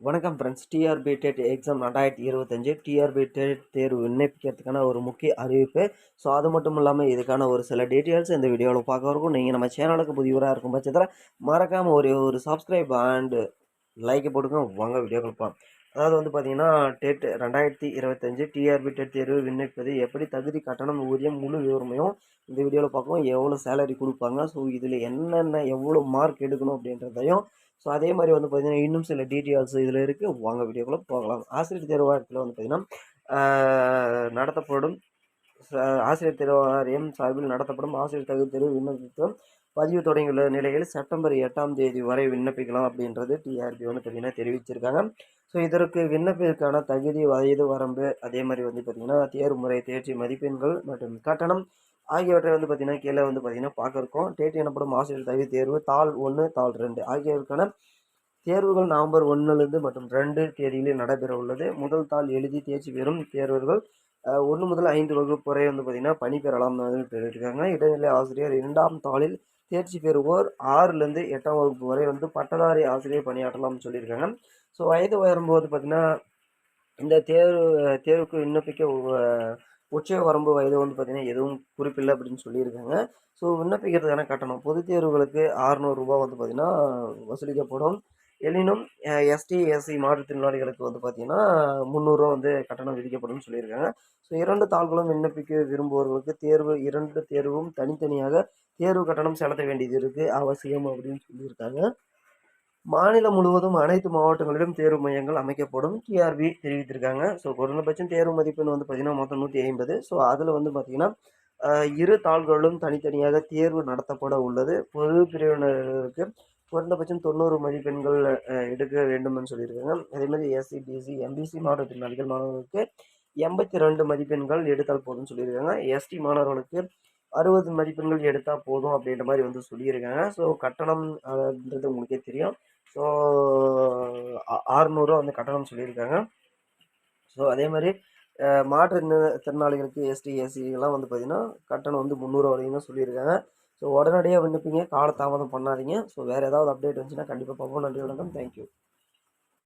வணக்கம் friends TRP TET exam ரெண்டாயிரத்தி இருபத்தஞ்சு. டிஆர்பி டெட் தேர்வு விண்ணப்பிக்கிறதுக்கான ஒரு முக்கிய அறிவிப்பு. ஸோ அது மட்டும் இல்லாமல் இதுக்கான ஒரு சில டீட்டெயில்ஸ் இந்த வீடியோவில் பார்க்க இருக்கும். நீங்கள் நம்ம சேனலுக்கு புதியவராக இருக்கும் பட்சத்தில் மறக்காமல் ஒரு ஒரு சப்ஸ்கிரைப் அண்டு லைக்கை போட்டுங்க வாங்க வீடியோ கொடுப்போம் அதாவது வந்து பார்த்தீங்கன்னா டெட் ரெண்டாயிரத்தி இருபத்தஞ்சு டிஆர்பி டெட் தேர்வு விண்ணப்பிப்பது எப்படி தகுதி கட்டணம் ஊதியம் முழு விவரமையும் இந்த வீடியோவில் பார்ப்போம் எவ்வளோ சேலரி கொடுப்பாங்க? ஸோ இதில் என்னென்ன எவ்வளோ மார்க் எடுக்கணும் அப்படின்றதையும் ஸோ அதே மாதிரி வந்து பார்த்திங்கன்னா இன்னும் சில டீட்டெயில்ஸ் இதில் இருக்குது வாங்க வீடியோக்குள்ளே போகலாம். ஆசிரியர் தேர்வாரத்தில் வந்து பார்த்திங்கன்னா நடத்தப்படும் ஆசிரியர் தேர்வு வாரியம் சார்பில் நடத்தப்படும் ஆசிரியர் தகுதி தேர்வு விண்ணப்பத்தும். பதிவு தொடங்கியுள்ள நிலையில் செப்டம்பர் எட்டாம் தேதி வரை விண்ணப்பிக்கலாம் அப்படின்றது டிஆர்பி வந்து பார்த்திங்கன்னா தெரிவிச்சிருக்காங்க. ஸோ இதற்கு விண்ணப்பிற்கான தகுதி வயது வரம்பு அதே மாதிரி வந்து பார்த்திங்கன்னா தேர்வு முறை தேர்ச்சி மதிப்பெண்கள் மற்றும் கட்டணம் ஆகியவற்றை வந்து பார்த்திங்கன்னா கீழே வந்து பார்த்திங்கன்னா பார்க்க இருக்கோம். டேட் எனப்படும் ஆசிரியர் தகுதி தேர்வு தாள் ஒன்று தாள் ரெண்டு ஆகியவற்றுக்கான தேர்வுகள் நவம்பர் ஒன்றுலேருந்து மற்றும் ரெண்டு தேதியில் நடைபெற உள்ளது முதல் தாள் எழுதி தேர்ச்சி பெறும் தேர்வர்கள் ஒன்று முதல் ஐந்து வகுப்பு வரை வந்து பார்த்திங்கன்னா பணி பெறலாம் இருக்காங்க இடைநிலை ஆசிரியர் இரண்டாம் தாளில் தேர்ச்சி பெறுவோர் ஆறுலேருந்து எட்டாம் வகுப்பு வரை வந்து பட்டதாரி ஆசிரியர் பணியாற்றலாம்னு சொல்லியிருக்காங்க. ஸோ வயது வரும்போது பார்த்திங்கன்னா இந்த தேர்வு தேர்வுக்கு விண்ணப்பிக்க உ- உச்ச வரம்பு வயது வந்து பார்த்திங்கன்னா எதுவும் குறிப்பில்லை அப்படின்னு சொல்லியிருக்காங்க. ஸோ விண்ணப்பிக்கிறதுக்கான கட்டணம் பொதுத் தேர்வுகளுக்கு அறநூறுரூபா வந்து பார்த்திங்கன்னா வசூலிக்கப்படும். எனினும் எஸ்டி எஸ்சி மாற்றுத்திறனாளிகளுக்கு வந்து பார்த்திங்கன்னா முந்நூறுரூவா வந்து கட்டணம் விதிக்கப்படும் சொல்லியிருக்காங்க. ஸோ இரண்டு தாள்களும் விண்ணப்பிக்க விரும்புபவர்களுக்கு தேர்வு இரண்டு தேர்வும் தனித்தனியாக தேர்வு கட்டணம் செலுத்த வேண்டியது இருக்குது அவசியம் அப்படின்னு சொல்லியிருக்காங்க. மாநிலம் முழுவதும் அனைத்து மாவட்டங்களிலும் தேர்வு மையங்கள் அமைக்கப்படும் டிஆர்பி தெரிவித்திருக்காங்க. ஸோ குறைந்தபட்சம் தேர்வு மதிப்பெண் வந்து பார்த்திங்கன்னா மொத்தம் நூற்றி ஐம்பது. ஸோ அதில் வந்து பார்த்திங்கன்னா இரு தாள்களிலும் தனித்தனியாக தேர்வு நடத்தப்பட உள்ளது. பொது பிரிவினருக்கு குறைந்தபட்சம் தொண்ணூறு மதிப்பெண்கள் ஆஹ், எடுக்க வேண்டும்னு சொல்லியிருக்காங்க. அதேமாதிரி எஸ்சி பிசி எம்பிசி மாவட்டத்தினாளிகள் மாணவர்களுக்கு எண்பத்தி ரெண்டு மதிப்பெண்கள் எடுத்தால் போதும்னு சொல்லியிருக்காங்க. எஸ்டி மாணவர்களுக்கு அறுபது மதிப்பெண்கள் எடுத்தால் போதும் அப்படின்ற மாதிரி வந்து சொல்லியிருக்காங்க. ஸோ கட்டணம் அப்படின்றது உங்களுக்கே தெரியும். ஸோ ஆறுநூறுவா வந்து கட்டணம் சொல்லியிருக்காங்க. ஸோ அதே மாதிரி மாற்று திறனாளிகளுக்கு எஸ்டி எஸ்சி எல்லாம் வந்து பார்த்திங்கன்னா கட்டணம் வந்து முந்நூறுவா வரையும் தான் சொல்லியிருக்காங்க. ஸோ உடனடியாக விண்ணப்பிங்க. கால தாமதம் பண்ணாதீங்க. ஸோ வேறு ஏதாவது அப்டேட் வந்துச்சுன்னா கண்டிப்பாக பார்ப்போம் நன்றி வணக்கம். தேங்க்யூ